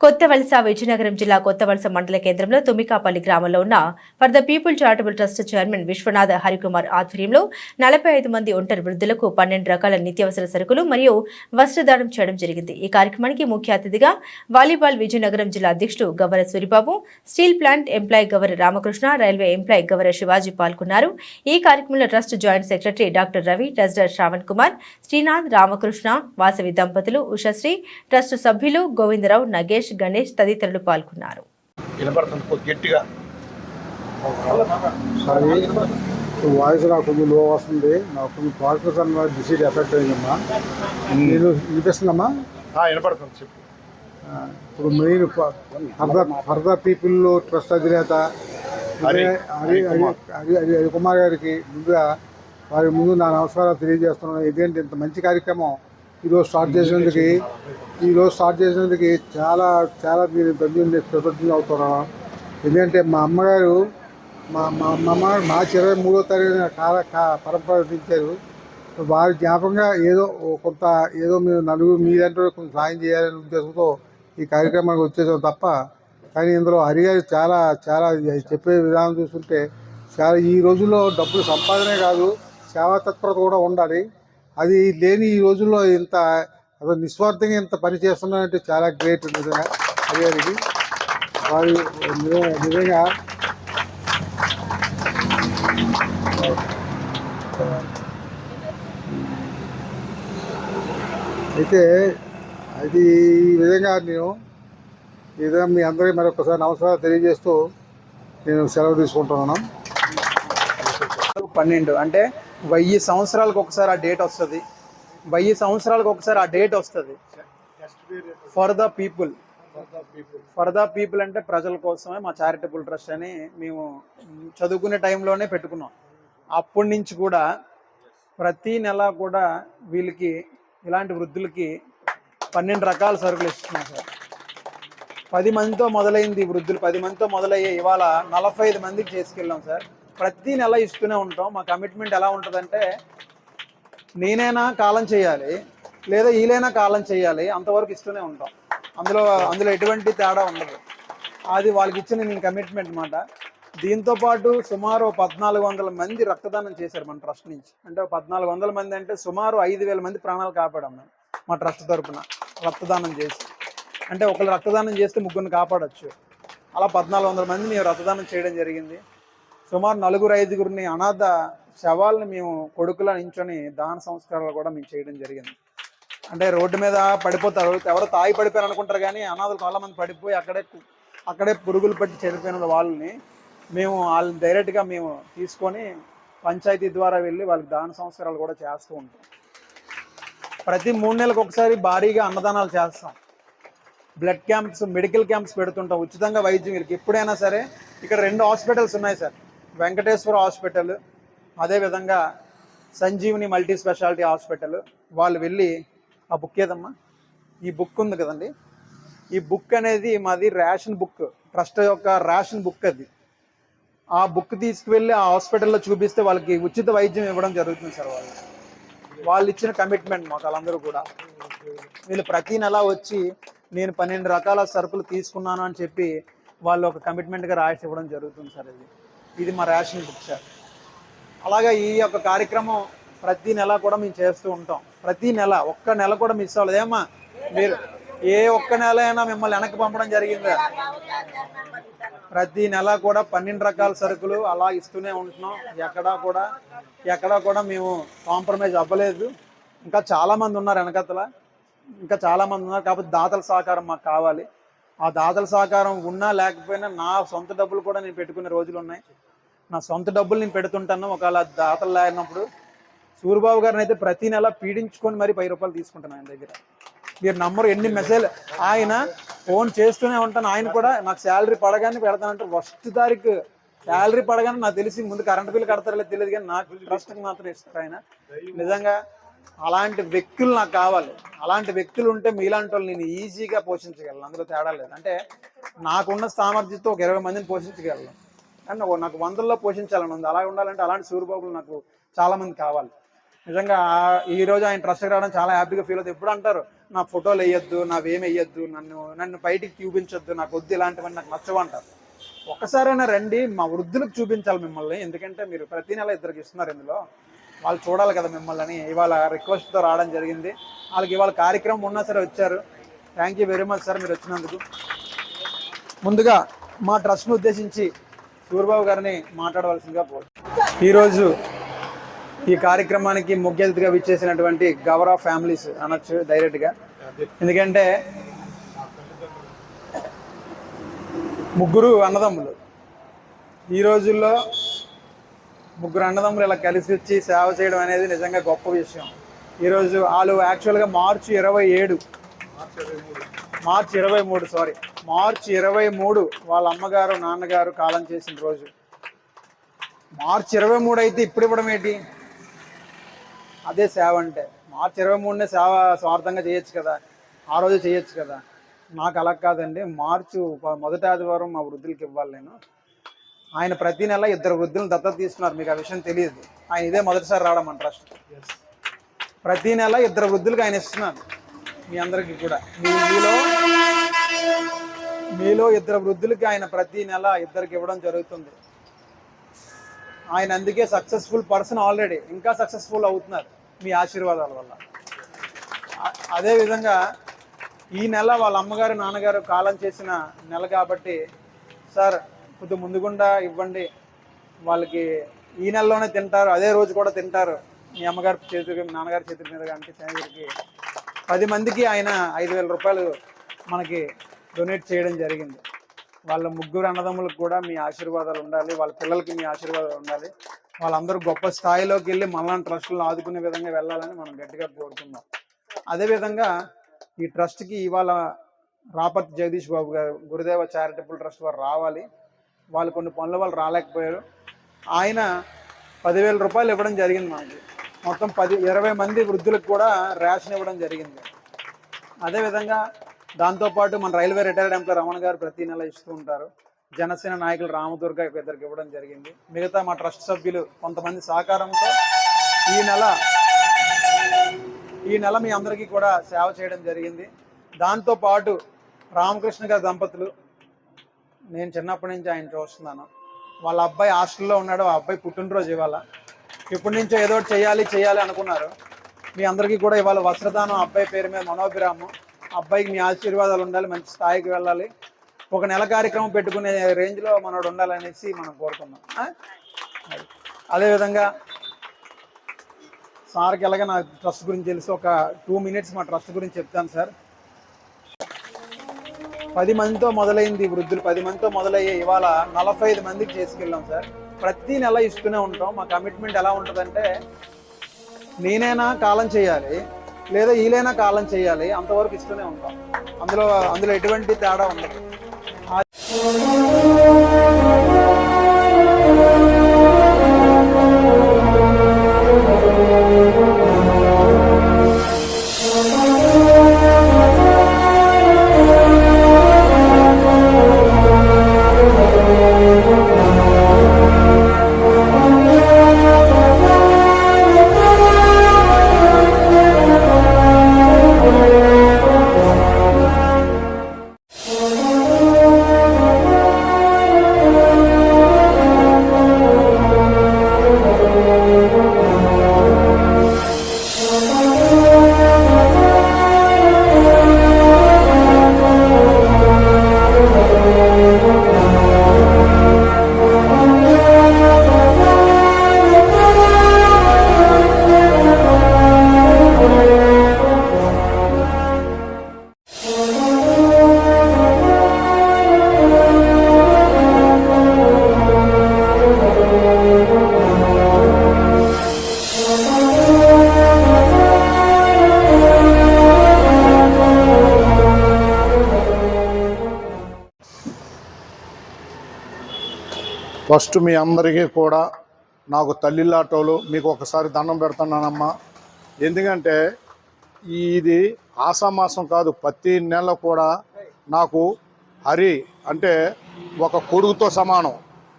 కొత్త వలస విజయనగరం జిల్లా కొత్త వలస మండల కేంద్రంలో తుమికాపల్లి గ్రామంలో ఉన్న for the people charitable trust chairman Vishwanath Harikumar ఆధ్వర్యంలో నలభై ఐదు మంది ఒంటరి వృద్ధులకు పన్నెండు రకాల నిత్యావసర సరుకులు మరియు వస్త్రదానం చేయడం జరిగింది. ఈ కార్యక్రమానికి ముఖ్య అతిథిగా వాలీబాల్ విజయనగరం జిల్లా అధ్యక్షుడు Gavara Suribabu steel plant employ Gavara Ramakrishna railway employ Gavara Shivaji పాల్గొన్నారు. ఈ కార్యక్రమంలో trust joint secretary doctor Ravi truster Shravan Kumar Srinath Ramakrishna Vasavi దంపతులు ఉషశ్రీ ట్రస్ట్ సభ్యులు గోవిందరావు నగేష్ గణేష్ తదితరులు పాల్గొన్నారు. వాయిస్ నాకు కొంచెం లో వస్తుంది. నాకు కొంచెం పార్కిన్సన్ డిసీజ్ ఎఫెక్ట్ అయిందమ్మా. నేను వినిపిస్తుందమ్మా? ఆ, వినపడుతుంది చెప్పు. ఇప్పుడు main further further people trust అధినేత హరి- హరి హరి హరి హరి హరికుమార్ గారికి ముందుగా వారి ముందు నా నమస్కారాలు తెలియజేస్తున్నాను. ఇదేంటి ఇంత మంచి కార్యక్రమం? ఈరోజు స్టార్ట్ చేసినందుకు ఈరోజు స్టార్ట్ చేసినందుకు చాలా చాలా నేను ధన్యుని కృతజ్ఞత అవుతున్నాను ఎందుకంటే మా అమ్మగారు మా మా మా అమ్మ మార్చి ఇరవై మూడో తారీఖున కాల కా- పరంపరించారు వారి జ్ఞాపకంగా ఏదో కొంత ఏదో మీరు నలుగురు మీరంటే కొంచెం సాయం చేయాలనే ఉద్దేశంతో ఈ కార్యక్రమానికి వచ్చేసాం తప్ప కానీ ఇందులో హరిగారు చాలా చాలా చెప్పే విధానం చూస్తుంటే చాలా ఈ రోజుల్లో డబ్బులు సంపాదనే కాదు సేవా తత్పరత కూడా ఉండాలి. అది లేని ఈ రోజుల్లో ఇంత అసలు నిస్వార్థంగా ఇంత పని చేస్తున్నారంటే చాలా గ్రేట్ నిజంగా. అయ్యారికి వారి నిజంగా అయితే అది ఈ విధంగా నేను ఈ విధంగా మీ అందరికీ మరొకసారి నమస్కారం తెలియజేస్తూ నేను సెలవు తీసుకుంటున్నాను. పన్నెండు. అంటే వెయ్యి సంవత్సరాలకు ఒకసారి ఆ డేట్ వస్తుంది. వెయ్యి సంవత్సరాలకు ఒకసారి ఆ డేట్ వస్తుంది. For the people for the people అంటే ప్రజల కోసమే మా చారిటబుల్ ట్రస్ట్ అని మేము చదువుకునే టైంలోనే పెట్టుకున్నాం. అప్పటి నుంచి కూడా ప్రతి నెల కూడా వీళ్ళకి ఇలాంటి వృద్ధులకి పన్నెండు రకాల సరుకులు ఇస్తున్నాం సార్. పది మందితో మొదలైంది వృద్ధులు. పది మందితో మొదలయ్యే ఇవాళ నలభై ఐదు మందికి చేసుకెళ్ళాం సార్. ప్రతి నెల ఇస్తూనే ఉంటాం. మా కమిట్మెంట్ ఎలా ఉంటుందంటే నేనైనా కాలం చేయాలి లేదా వీలైనా కాలం చేయాలి అంతవరకు ఇస్తూనే ఉంటాం. అందులో అందులో ఎటువంటి తేడా ఉండదు. అది వాళ్ళకి ఇచ్చిన నేను కమిట్మెంట్ మాట. దీంతో పాటు సుమారు పద్నాలుగు వందల మంది రక్తదానం చేశారు మన ట్రస్ట్ నుంచి. అంటే పద్నాలుగు వందల మంది అంటే సుమారు ఐదు వేల మంది ప్రాణాలు కాపాడాం మేము మా ట్రస్ట్ తరపున రక్తదానం చేసి. అంటే ఒకళ్ళు రక్తదానం చేస్తే ముగ్గురిని కాపాడచ్చు. అలా పద్నాలుగు వందల మంది మేము రక్తదానం చేయడం జరిగింది. సుమారు నలుగురు ఐదుగురిని అనాథ శవాల్ని మేము కొడుకులా నించొని దాన సంస్కారాలు కూడా మేము చేయడం జరిగింది. అంటే రోడ్డు మీద పడిపోతారు. ఎవరో తాగి పడిపోయారు అనుకుంటారు కానీ అనాథలు చాలా మంది పడిపోయి అక్కడే అక్కడే పురుగులు పట్టి చనిపోయిన వాళ్ళని మేము వాళ్ళని డైరెక్ట్గా మేము తీసుకొని పంచాయతీ ద్వారా వెళ్ళి వాళ్ళకి దాన సంస్కారాలు కూడా చేస్తూ ఉంటాం. ప్రతి మూడు నెలలకు ఒకసారి భారీగా అన్నదానాలు చేస్తాం. బ్లడ్ క్యాంప్స్ మెడికల్ క్యాంప్స్ పెడుతుంటాం. ఉచితంగా వైద్యం వీళ్ళకి. ఎప్పుడైనా సరే ఇక్కడ రెండు హాస్పిటల్స్ ఉన్నాయి సార్. వెంకటేశ్వర హాస్పిటల్ అదేవిధంగా సంజీవిని మల్టీ స్పెషాలిటీ హాస్పిటల్ వాళ్ళు వెళ్ళి ఆ బుక్ ఏదమ్మా? ఈ బుక్ ఉంది కదండి. ఈ బుక్ అనేది మాది రేషన్ బుక్ ట్రస్ట్ యొక్క రేషన్ బుక్ అది. ఆ బుక్ తీసుకువెళ్ళి ఆ హాస్పిటల్లో చూపిస్తే వాళ్ళకి ఉచిత వైద్యం ఇవ్వడం జరుగుతుంది సార్ వాళ్ళు. వాళ్ళు ఇచ్చిన కమిట్మెంట్ మాకు వాళ్ళందరూ కూడా. వీళ్ళు ప్రతి నెల వచ్చి నేను పన్నెండు రకాల సరుకులు తీసుకున్నాను అని చెప్పి వాళ్ళు ఒక కమిట్మెంట్గా రాసి ఇవ్వడం జరుగుతుంది సార్ ఇది ఇది మా రేషన్ బుక్ సార్. అలాగే ఈ యొక్క కార్యక్రమం ప్రతి నెల కూడా మేము చేస్తూ ఉంటాం. ప్రతి నెల ఒక్క నెల కూడా మిస్ అవ్వలేదు. ఏమా మీరు ఏ ఒక్క నెల అయినా మిమ్మల్ని వెనక్కి పంపడం జరిగిందా? ప్రతి నెల కూడా పన్నెండు రకాల సరుకులు అలా ఇస్తూనే ఉంటున్నాం. ఎక్కడా కూడా ఎక్కడా కూడా మేము కాంప్రమైజ్ అవ్వలేదు. ఇంకా చాలామంది ఉన్నారు వెనకతల. ఇంకా చాలామంది ఉన్నారు. కాబట్టి దాతల సహకారం మాకు కావాలి. ఆ దాతల సహకారం ఉన్నా లేకపోయినా నా సొంత డబ్బులు కూడా నేను పెట్టుకునే రోజులు ఉన్నాయి. నా సొంత డబ్బులు నేను పెడుతుంటాను. ఒకవేళ దాతలు లేనప్పుడు సూరిబాబు గారిని అయితే ప్రతి నెల పీడించుకొని మరి పది రూపాయలు తీసుకుంటాను ఆయన దగ్గర. మీరు నంబర్ ఎన్ని మెసేజ్ ఆయన ఫోన్ చేస్తూనే ఉంటాను. ఆయన కూడా నాకు శాలరీ పడగానే పెడతానంటే ఫస్ట్ తారీఖు శాలరీ పడగానే నాకు తెలిసి ముందు కరెంట్ బిల్ కడతారో తెలియదు కానీ నాకు ట్రస్ట్కి మాత్రం ఇస్తారు ఆయన. నిజంగా అలాంటి వ్యక్తులు నాకు కావాలి. అలాంటి వ్యక్తులు ఉంటే మీలాంటి వాళ్ళు నేను ఈజీగా పోషించగలను. అందులో తేడా లేదు. అంటే నాకున్న సామర్థ్యంతో ఒక ఇరవై మందిని పోషించగలను. కానీ నాకు వందల్లో పోషించాలని ఉంది. అలా ఉండాలంటే అలాంటి సూర్యబాబులు నాకు చాలామంది కావాలి. నిజంగా ఈ రోజు ఆయన ట్రస్ట్కి రావడం చాలా హ్యాపీగా ఫీల్ అవుతుంది. ఎప్పుడు అంటారు నా ఫోటోలు వేయొద్దు నావేం వేయొద్దు నన్ను నన్ను బయటికి చూపించొద్దు నాకు వద్దు ఇలాంటివన్నీ నాకు నచ్చవంటారు ఒక్కసారైనా రండి మా వృద్ధులకు చూపించాలి మిమ్మల్ని. ఎందుకంటే మీరు ప్రతి నెల ఇద్దరికి ఇస్తున్నారు ఇందులో. వాళ్ళు చూడాలి కదా మిమ్మల్ని. అని ఇవాళ రిక్వెస్ట్తో రావడం జరిగింది. వాళ్ళకి ఇవాళ కార్యక్రమం ఉన్నా సరే వచ్చారు. Thank you very much sir మీరు వచ్చినందుకు. ముందుగా మా ట్రస్ట్ను ఉద్దేశించి సూర్బాబు గారిని మాట్లాడవలసిందిగా కోరు. ఈరోజు ఈ కార్యక్రమానికి ముఖ్య అతిథిగా విచ్చేసినటువంటి ఆఫ్ ఫ్యామిలీస్ అనొచ్చు డైరెక్ట్గా. ఎందుకంటే ముగ్గురు అన్నదమ్ములు. ఈ రోజుల్లో ముగ్గురు అన్నదమ్ములు ఇలా కలిసి వచ్చి సేవ చేయడం అనేది నిజంగా గొప్ప విషయం. ఈరోజు వాళ్ళు యాక్చువల్గా మార్చి ఇరవై ఏడు. మార్చి ఇరవై మూడు సారీ. మార్చి ఇరవై మూడు వాళ్ళ అమ్మగారు నాన్నగారు కాలం చేసిన రోజు. మార్చి ఇరవై మూడు అయితే ఇప్పుడు ఇవ్వడం ఏంటి? అదే సేవ అంటే. మార్చి ఇరవై మూడునే సేవ స్వార్థంగా చేయొచ్చు కదా. ఆ రోజు చేయొచ్చు కదా. నాకు అలా కాదండి. మార్చి మొదటి ఆదివారం మా వృద్ధులకి ఇవ్వాలి నేను. ఆయన ప్రతి నెల ఇద్దరు వృద్ధులను దత్తత తీసుకున్నారు. మీకు ఆ విషయం తెలియదు. ఆయన ఇదే మొదటిసారి రావడం మన ట్రస్ట్. ప్రతి నెల ఇద్దరు వృద్ధులకు ఆయన ఇస్తున్నారు. మీ అందరికీ కూడా. మీ మీలో ఇద్దరు వృద్ధులకి ఆయన ప్రతి నెల ఇద్దరికి ఇవ్వడం జరుగుతుంది. ఆయన అందుకే సక్సెస్ఫుల్ పర్సన్ ఆల్రెడీ ఇంకా సక్సెస్ఫుల్ అవుతున్నారు మీ ఆశీర్వాదాల వల్ల. అదేవిధంగా ఈ నెల వాళ్ళ అమ్మగారు నాన్నగారు కాలం చేసిన నెల కాబట్టి సార్ కొద్దిగా ముందుగుండా ఇవ్వండి. వాళ్ళకి ఈ నెలలోనే తింటారు అదే రోజు కూడా తింటారు. మీ అమ్మగారి చేతికి మీ నాన్నగారి చేతి మీద కానీ చేతికి పది మందికి ఆయన ఐదు వేల రూపాయలు మనకి డొనేట్ చేయడం జరిగింది. వాళ్ళ ముగ్గురు అన్నదమ్ములకు కూడా మీ ఆశీర్వాదాలు ఉండాలి వాళ్ళ పిల్లలకి మీ ఆశీర్వాదాలు ఉండాలి. వాళ్ళందరూ గొప్ప స్థాయిలోకి వెళ్ళి మనల్ని ట్రస్టులను ఆదుకునే విధంగా వెళ్ళాలని మనం గట్టిగా కోరుకుందాం. అదేవిధంగా ఈ ట్రస్ట్కి ఇవాళ రాపర్తి జగదీష్ బాబు గారు గురుదేవ చారిటబుల్ ట్రస్ట్ వారు రావాలి. వాళ్ళు కొన్ని పనుల వాళ్ళు రాలేకపోయారు. ఆయన పదివేల రూపాయలు ఇవ్వడం జరిగింది మనకి మొత్తం పది ఇరవై మంది వృద్ధులకు కూడా రేషన్ ఇవ్వడం జరిగింది. అదేవిధంగా దాంతోపాటు మన రైల్వే రిటైర్డ్ ఎంప్లాయ్ రమణ గారు ప్రతి నెల ఇస్తూ ఉంటారు. జనసేన నాయకులు రామదుర్గ ఇద్దరికి ఇవ్వడం జరిగింది. మిగతా మా ట్రస్ట్ సభ్యులు కొంతమంది సహకారంతో ఈ నెల ఈ నెల మీ అందరికీ కూడా సేవ చేయడం జరిగింది. దాంతో పాటు రామకృష్ణ గారి దంపతులు నేను చిన్నప్పటి నుంచి ఆయన చూస్తున్నాను. వాళ్ళ అబ్బాయి హాస్టల్లో ఉన్నాడు ఆ అబ్బాయి పుట్టినరోజు ఇవాళ. ఇప్పటి నుంచో ఏదో ఒకటి చేయాలి చేయాలి అనుకున్నారు. మీ అందరికీ కూడా ఇవాళ వస్త్రదానం అబ్బాయి పేరు మీద మనోభిరామం అబ్బాయికి మీ ఆశీర్వాదాలు ఉండాలి మంచి స్థాయికి వెళ్ళాలి. ఒక నెల కార్యక్రమం పెట్టుకునే రేంజ్లో మనోడు ఉండాలనేసి మనం కోరుకున్నాం అదేవిధంగా సార్కి ఎలాగ నా ట్రస్ట్ గురించి తెలిసి ఒక టూ మినిట్స్ మా ట్రస్ట్ గురించి చెప్తాను సార్. పది మందితో మొదలైంది వృద్ధులు పది మందితో మొదలయ్యే ఇవాళ నలభై ఐదు మందికి చేసుకెళ్ళాం సార్. ప్రతి నెల ఇస్తూనే ఉంటాం. మా కమిట్మెంట్ ఎలా ఉంటుందంటే నేనైనా కాలం చేయాలి లేదా వీలైనా కాలం చేయాలి. అంతవరకు ఇస్తూనే ఉంటాం. అందులో అందులో ఎటువంటి తేడా ఉండదు. ఫస్ట్ మీ అందరికీ కూడా నాకు తల్లిలాటోలు మీకు ఒకసారి దండం పెడుతున్నానమ్మా. ఎందుకంటే ఇది ఆసామాసం కాదు ప్రతి నెల కూడా నాకు హరి అంటే ఒక కొడుకుతో సమానం.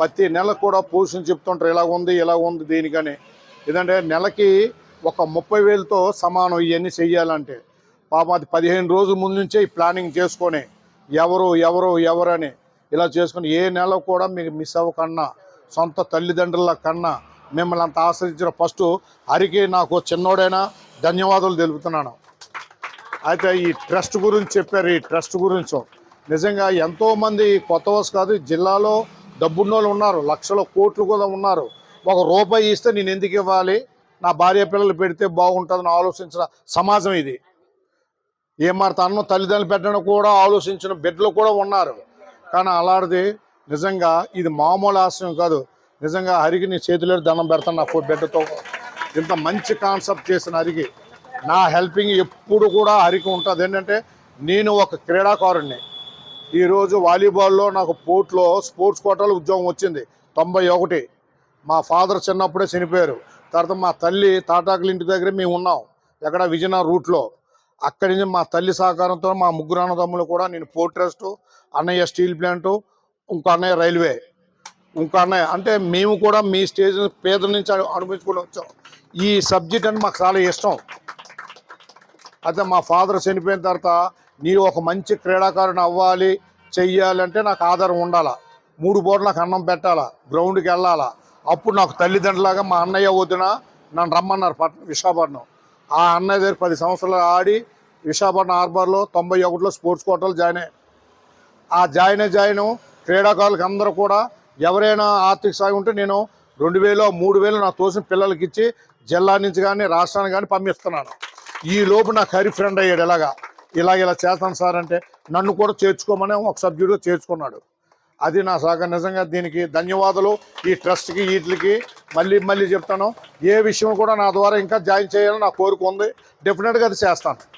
ప్రతి నెల కూడా పూసిన చెప్తుంటారు ఇలా ఉంది ఇలా ఉంది దీనికని. ఎందుకంటే నెలకి ఒక ముప్పై వేలతో సమానం ఇవన్నీ చెయ్యాలంటే. పాపం అది పదిహేను రోజుల ముందు నుంచే ఈ ప్లానింగ్ చేసుకొని ఎవరు ఎవరు ఎవరని ఇలా చేసుకుని ఏ నెల కూడా మీకు మిస్ అవ్వకన్నా సొంత తల్లిదండ్రుల కన్నా మిమ్మల్ని అంత ఆశ్రయించిన ఫస్ట్ హరికి నాకు చిన్నోడైనా ధన్యవాదాలు తెలుపుతున్నాను. అయితే ఈ ట్రస్ట్ గురించి చెప్పారు ఈ ట్రస్ట్ గురించి నిజంగా ఎంతోమంది కొత్త వలస కాదు జిల్లాలో డబ్బున్నోళ్ళు ఉన్నారు లక్షల కోట్లు కూడా ఉన్నారు. ఒక రూపాయి ఇస్తే నేను ఎందుకు ఇవ్వాలి? నా భార్య పిల్లలు పెడితే బాగుంటుందని ఆలోచించిన సమాజం ఇది. ఏం తన తల్లిదండ్రులు పెట్టడం కూడా ఆలోచించిన బిడ్డలు కూడా ఉన్నారు. కానీ అలాంటిది నిజంగా ఇది మామూలు ఆశయం కాదు. నిజంగా హరికి నీ చేతిలో దండం పెడతాను నా బిడ్డతో. ఇంత మంచి కాన్సెప్ట్ చేసిన హరికి నా హెల్పింగ్ ఎప్పుడు కూడా హరికి ఉంటుంది. ఏంటంటే నేను ఒక క్రీడాకారుణ్ణి. ఈరోజు వాలీబాల్లో నాకు పోర్ట్లో స్పోర్ట్స్ కోటాలో ఉద్యోగం వచ్చింది. తొంభై ఒకటి. మా ఫాదర్ చిన్నప్పుడే చనిపోయారు. తర్వాత మా తల్లి తాటాకుల ఇంటి దగ్గర మేము ఉన్నాం. ఎక్కడ విజయనగరం రూట్లో. అక్కడి నుంచి మా తల్లి సహకారంతో మా ముగ్గురు అన్నదమ్ములు కూడా నేను పోర్ట్ ట్రస్ట్ అన్నయ్య స్టీల్ ప్లాంటు ఇంకో అన్నయ్య రైల్వే ఇంకో అన్నయ్య. అంటే మేము కూడా మీ స్టేజ్ పేదల నుంచి అనుభవించుకుని వచ్చాం. ఈ సబ్జెక్ట్ అంటే మాకు చాలా ఇష్టం. అయితే మా ఫాదర్ చనిపోయిన తర్వాత నేను ఒక మంచి క్రీడాకారుని అవ్వాలి చెయ్యాలంటే నాకు ఆధారం ఉండాలా. మూడు పూటలు నాకు అన్నం పెట్టాలా గ్రౌండ్కి వెళ్ళాలా. అప్పుడు నాకు తల్లిదండ్రులాగా మా అన్నయ్య వదిన నన్ను రమ్మన్నారు పట్ విశాఖపట్నం. ఆ అన్నయ్య దగ్గర పది సంవత్సరాలు ఆడి విశాఖపట్నం హార్బర్లో తొంభై ఒకటిలో స్పోర్ట్స్ కోటలో జాయిన్ అయ్యాను ఆ జాయిన్ జాయిన్ క్రీడాకారులకు అందరూ కూడా ఎవరైనా ఆర్థిక సాయం ఉంటే నేను రెండు వేలు మూడు వేలు నా తోసిన పిల్లలకి ఇచ్చి జిల్లా నుంచి కానీ రాష్ట్రానికి కానీ పంపిస్తున్నాను. ఈ లోపు నాకు హరి ఫ్రెండ్ అయ్యాడు ఇలాగా ఇలాగ ఇలా చేస్తాను సార్ అంటే నన్ను కూడా చేర్చుకోమని ఒక సబ్జెక్టుగా చేర్చుకున్నాడు. అది నా సహకారం. నిజంగా దీనికి ధన్యవాదాలు. ఈ ట్రస్ట్కి వీటికి మళ్ళీ మళ్ళీ చెప్తాను. ఏ విషయం కూడా నా ద్వారా ఇంకా జాయిన్ చేయాలని నా కోరిక ఉంది. డెఫినెట్గా అది చేస్తాను.